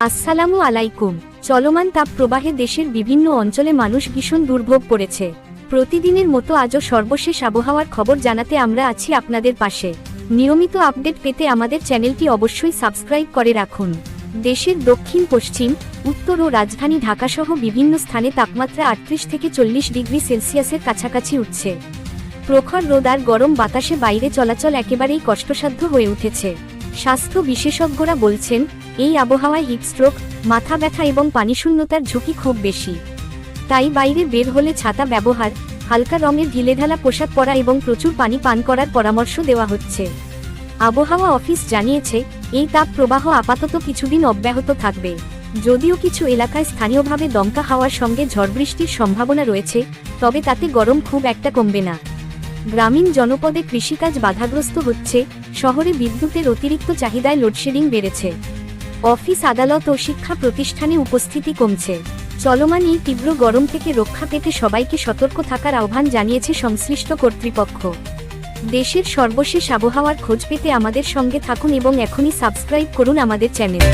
আসসালামু আলাইকুম। চলমান তাপ প্রবাহে দেশের বিভিন্ন অঞ্চলে মানুষ ভীষণ দুর্ভোগ পড়েছে প্রতিদিনের মতো আজও সর্বশেষ আবহাওয়ার খবর জানাতে আমরা আছি আপনাদের পাশে। নিয়মিত আপডেট পেতে আমাদের চ্যানেলটি অবশ্যই সাবস্ক্রাইব করে রাখুন। দেশের দক্ষিণ, পশ্চিম, উত্তর ও রাজধানী ঢাকাসহ বিভিন্ন স্থানে তাপমাত্রা আটত্রিশ থেকে চল্লিশ ডিগ্রি সেলসিয়াসের কাছাকাছি উঠছে। প্রখর রোদ আর গরম বাতাসে বাইরে চলাচল একেবারেই কষ্টসাধ্য হয়ে উঠেছে। স্বাস্থ্য বিশেষজ্ঞরা বলছেন এই আবহাওয়ায় হিটস্ট্রোক মাথা ব্যথা এবং পানিশূন্যতার ঝুঁকি খুব বেশি। তাই বাইরে বের হলে ছাতা ব্যবহার, হালকা রঙের ঢিলেঢালা পোশাক পরা এবং প্রচুর পানি পান করার পরামর্শ দেওয়া হচ্ছে। আবহাওয়া অফিস জানিয়েছে, এই তাপ প্রবাহ আপাতত কিছুদিন অব্যাহত থাকবে। যদিও কিছু এলাকায় স্থানীয়ভাবে দমকা হাওয়ার সঙ্গে ঝড় বৃষ্টির সম্ভাবনা রয়েছে, তবে তাতে গরম খুব একটা কমবে না। গ্রামীণ জনপদে কৃষিকাজ বাধাগ্রস্ত হচ্ছে, শহরে বিদ্যুতের অতিরিক্ত চাহিদায় লোডশেডিং বেড়েছে। অফিস আদালত ও শিক্ষা প্রতিষ্ঠানে উপস্থিতি কমছে। চলমান এই তীব্র গরম থেকে রক্ষা পেতে সবাইকে সতর্ক থাকার আহ্বান জানিয়েছে সংশ্লিষ্ট কর্তৃপক্ষ। দেশের সর্বশেষ আবহাওয়ার খোঁজ পেতে আমাদের সঙ্গে থাকুন এবং এখনই সাবস্ক্রাইব করুন আমাদের চ্যানেল।